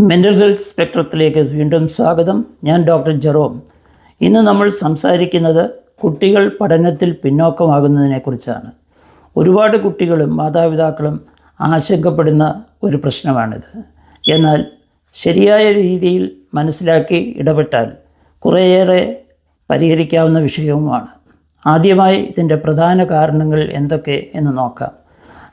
Mental health സ്പെക്ട്രത്തിലേക്ക് വീണ്ടും സ്വാഗതം. ഞാൻ ഡോക്ടർ ജെറോം. ഇന്ന് നമ്മൾ സംസാരിക്കുന്നത് കുട്ടികൾ പഠനത്തിൽ പിന്നോക്കമാകുന്നതിനെക്കുറിച്ചാണ്. ഒരുപാട് കുട്ടികളും മാതാപിതാക്കളും ആശങ്കപ്പെടുന്ന ഒരു പ്രശ്നമാണിത്. എന്നാൽ ശരിയായ രീതിയിൽ മനസ്സിലാക്കി ഇടപെട്ടാൽ കുറേയേറെ പരിഹരിക്കാവുന്ന വിഷയവുമാണ്. ആദ്യമായി ഇതിന്റെ പ്രധാന കാരണങ്ങൾ എന്തൊക്കെ എന്ന് നോക്കാം.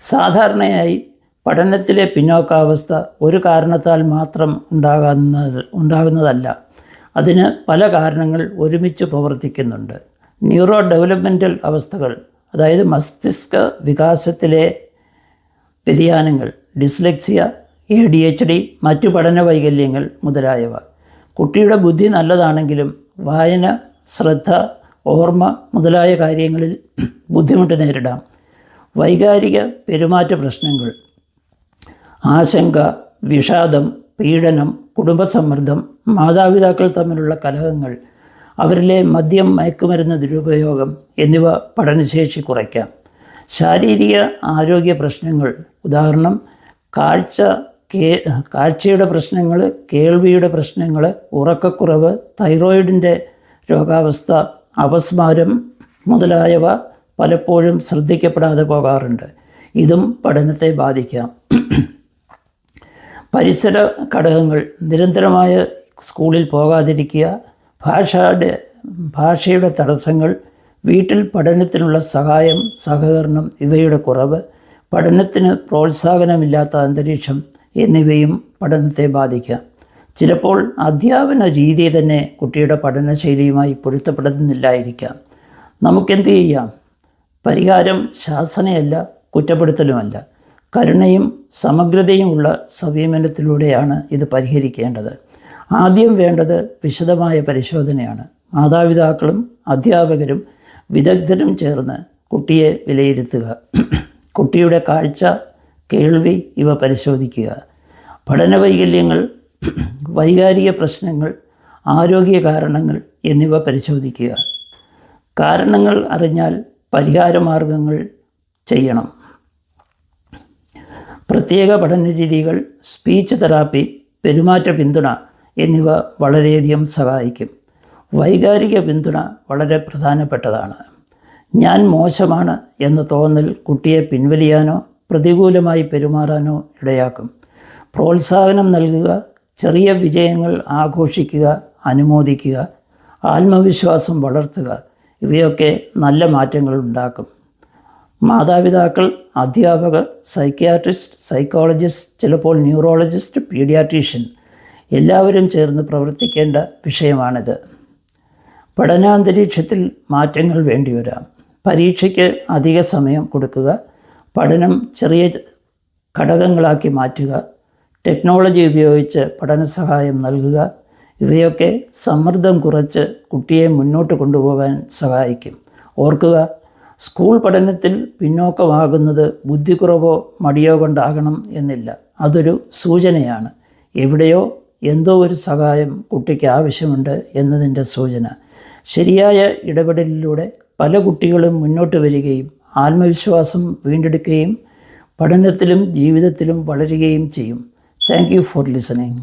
സാധാരണയായി പഠനത്തിലെ പിന്നോക്കാവസ്ഥ ഒരു കാരണത്താൽ മാത്രം ഉണ്ടാകുന്നത് ഉണ്ടാകുന്നതല്ല. അതിന് പല കാരണങ്ങൾ ഒരുമിച്ച് പ്രവർത്തിക്കുന്നുണ്ട്. ന്യൂറോ ഡെവലപ്മെന്റൽ അവസ്ഥകൾ അതായത് മസ്തിഷ്ക വികാസത്തിലെ വ്യതിയാനങ്ങൾ dyslexia A D H D മറ്റു പഠന വൈകല്യങ്ങൾ മുതലായവ. കുട്ടിയുടെ ബുദ്ധി നല്ലതാണെങ്കിലും വായന ശ്രദ്ധ ഓർമ്മ മുതലായ കാര്യങ്ങളിൽ ബുദ്ധിമുട്ട് നേരിടാം. വൈകാരിക പെരുമാറ്റ പ്രശ്നങ്ങൾ ആശങ്ക വിഷാദം പീഡനം കുടുംബസമ്മർദ്ദം മാതാപിതാക്കൾ തമ്മിലുള്ള കലഹങ്ങൾ അവരിലെ മദ്യം മയക്കുമരുന്ന് ദുരുപയോഗം എന്നിവ പഠനശേഷി കുറയ്ക്കാം. ശാരീരിക ആരോഗ്യ പ്രശ്നങ്ങൾ ഉദാഹരണം കാഴ്ച കേ കാഴ്ചയുടെ പ്രശ്നങ്ങൾ കേൾവിയുടെ പ്രശ്നങ്ങൾ ഉറക്കക്കുറവ് തൈറോയിഡിന്റെ രോഗാവസ്ഥ അപസ്മാരം മുതലായവ പലപ്പോഴും ശ്രദ്ധിക്കപ്പെടാതെ പോകാറുണ്ട്. ഇതും പഠനത്തെ ബാധിക്കാം. പരിസര ഘടകങ്ങൾ നിരന്തരമായ സ്കൂളിൽ പോകാതിരിക്കുക ഭാഷയുടെ ഭാഷയുടെ തടസ്സങ്ങൾ വീട്ടിൽ പഠനത്തിനുള്ള സഹായം സഹകരണം ഇവയുടെ കുറവ് പഠനത്തിന് പ്രോത്സാഹനമില്ലാത്ത അന്തരീക്ഷം എന്നിവയും പഠനത്തെ ബാധിക്കാം ചിലപ്പോൾ അധ്യാപന രീതി തന്നെ കുട്ടിയുടെ പഠനശൈലിയുമായി പൊരുത്തപ്പെടുന്നില്ലായിരിക്കാം. നമുക്കെന്ത് ചെയ്യാം? പരിഹാരം ശാസനയല്ല കുറ്റപ്പെടുത്തലുമല്ല. കരുണയും സമഗ്രതയുമുള്ള സമീപനത്തിലൂടെയാണ് ഇത് പരിഹരിക്കേണ്ടത്. ആദ്യം വേണ്ടത് വിശദമായ പരിശോധനയാണ്. മാതാപിതാക്കളും അധ്യാപകരും വിദഗ്ധരും ചേർന്ന് കുട്ടിയെ വിലയിരുത്തുക. കുട്ടിയുടെ കാഴ്ച കേൾവി ഇവ പരിശോധിക്കുക. പഠന വൈകല്യങ്ങൾ വൈകാരിക പ്രശ്നങ്ങൾ ആരോഗ്യ കാരണങ്ങൾ എന്നിവ പരിശോധിക്കുക. കാരണങ്ങൾ അറിഞ്ഞാൽ പരിഹാരമാർഗങ്ങൾ ചെയ്യണം. പ്രത്യേക പഠന രീതികൾ സ്പീച്ച് തെറാപ്പി പെരുമാറ്റ പിന്തുണ എന്നിവ വളരെയധികം സഹായിക്കും. വൈകാരിക പിന്തുണ വളരെ പ്രധാനപ്പെട്ടതാണ്. ഞാൻ മോശമാണ് എന്ന് തോന്നൽ കുട്ടിയെ പിൻവലിയാനോ പ്രതികൂലമായി പെരുമാറാനോ ഇടയാക്കും. പ്രോത്സാഹനം നൽകുക ചെറിയ വിജയങ്ങൾ ആഘോഷിക്കുക അനുമോദിക്കുക ആത്മവിശ്വാസം വളർത്തുക ഇവയൊക്കെ നല്ല മാറ്റങ്ങൾ ഉണ്ടാക്കും. മാതാപിതാക്കൾ അധ്യാപകർ സൈക്യാട്രിസ്റ്റ് സൈക്കോളജിസ്റ്റ് ചിലപ്പോൾ ന്യൂറോളജിസ്റ്റ് പീഡിയാട്രീഷ്യൻ എല്ലാവരും ചേർന്ന് പ്രവർത്തിക്കേണ്ട വിഷയമാണിത്. പഠനാന്തരീക്ഷത്തിൽ മാറ്റങ്ങൾ വേണ്ടിവരാം. പരീക്ഷയ്ക്ക് അധിക സമയം കൊടുക്കുക പഠനം ചെറിയ ഘടകങ്ങളാക്കി മാറ്റുക ടെക്നോളജി ഉപയോഗിച്ച് പഠന സഹായം നൽകുക ഇവയൊക്കെ സമ്മർദ്ദം കുറച്ച് കുട്ടിയെ മുന്നോട്ട് കൊണ്ടുപോകാൻ സഹായിക്കും. ഓർക്കുക സ്കൂൾ പഠനത്തിൽ പിന്നോക്കമാകുന്നത് ബുദ്ധിക്കുറവോ മടിയോ കൊണ്ടാകണം എന്നില്ല. അതൊരു സൂചനയാണ്. എവിടെയോ എന്തോ ഒരു സഹായം കുട്ടിക്ക് ആവശ്യമുണ്ട് എന്നതിന്റെ സൂചന. ശരിയായ ഇടപെടലിലൂടെ പല കുട്ടികളും മുന്നോട്ട് വരികയും ആത്മവിശ്വാസം വീണ്ടെടുക്കുകയും പഠനത്തിലും ജീവിതത്തിലും വളരുകയും ചെയ്യും. Thank for listening.